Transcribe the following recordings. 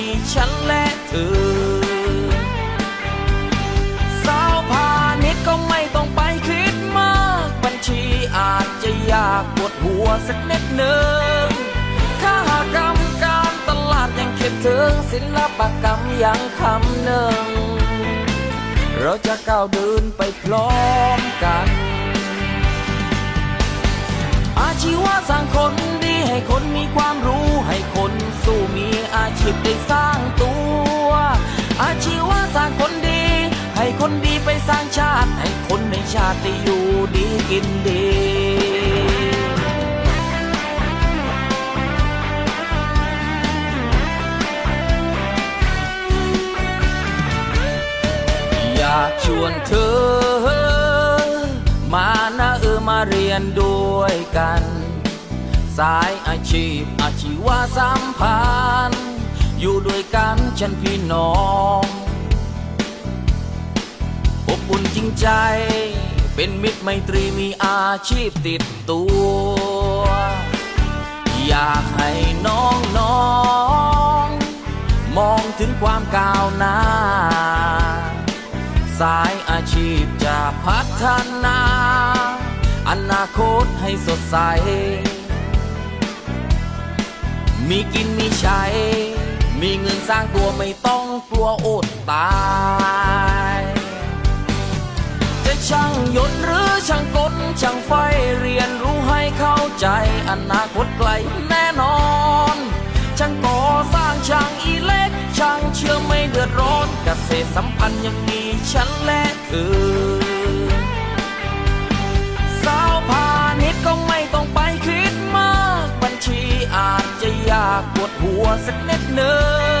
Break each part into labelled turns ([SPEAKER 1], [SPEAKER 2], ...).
[SPEAKER 1] ี ฉันและเธอ สาวพาณิชก็ไม่ต้องไปคิดมาก บัญชีอาจจะยากปวดหัวสักนิดหนึ่งค่ากรรมการตลาดยังคิดถึงศิลปกรรมยังคำหนึ่ง เราจะก้าวเดินไปพร้อมกัน อาชีวะสร้างคนดีให้คนมีความรู้ ชาติให้คนในชาติอยู่ดีกินดีอยากชวนเธอ มานะเออมาเรียนด้วยกัน สายอาชีพอาชีวะสัมพันธ์อยู่ด้วยกันฉันพี่น้อง ใจ เป็นมิตรไมตรีมีอาชีพติดตัว อยากให้น้องน้องๆมองถึงความก้าวหน้า สายอาชีพจะพัฒนา อนาคตให้สดใส มีกินมีใช้ มีเงินสร้างตัวไม่ต้องกลัวอดตาย ช่างยนต์หรือช่างกลช่างไฟเรียนรู้ให้เข้าใจอนาคตไกลแน่นอน ช่างก่อสร้างช่างอีเล็กช่างเชื่อไม่เดือดร้อนเกษตรสัมพันธ์ยังมีฉันและเธอสาวพาณิชย์ก็ไม่ต้องไปคิดมาก บัญชีอาจจะยากปวดหัวสักนิดหนึ่ง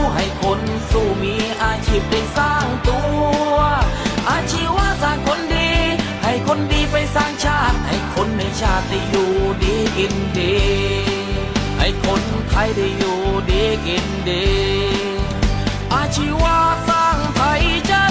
[SPEAKER 1] ชีพได้สร้างตัว อาชีวะสร้างคนดี ให้คนดีไปสร้างชาติ ให้คนในชาติได้อยู่ดีกินดี ให้คนไทยได้อยู่ดีกินดี อาชีวะสร้างไทยจริ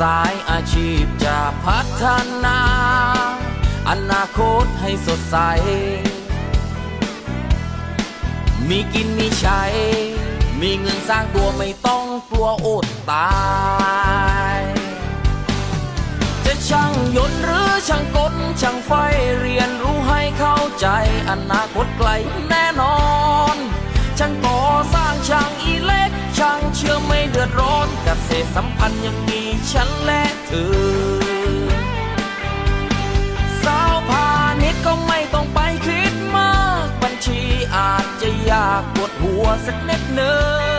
[SPEAKER 1] สายอาชีพจะพัฒนา อนาคตให้สดใส มีกินมีใช้ มีเงินสร้างตัวไม่ต้องกลัวอดตาย จะช่างยนต์หรือช่างกลช่างไฟเรียนรู้ให้เข้าใจ อนาคตไกลแน่นอน ช่างก่อสร้างช่างอีเล็กช่างเชื่อไม่เดือดร้อน เกษตรสัมพันธ์ยังมีฉันและเธอ สาวพาณิชย์ก็ไม่ต้องไปคิดมาก บัญชีอาจจะยากปวดหัวสักนิดนึง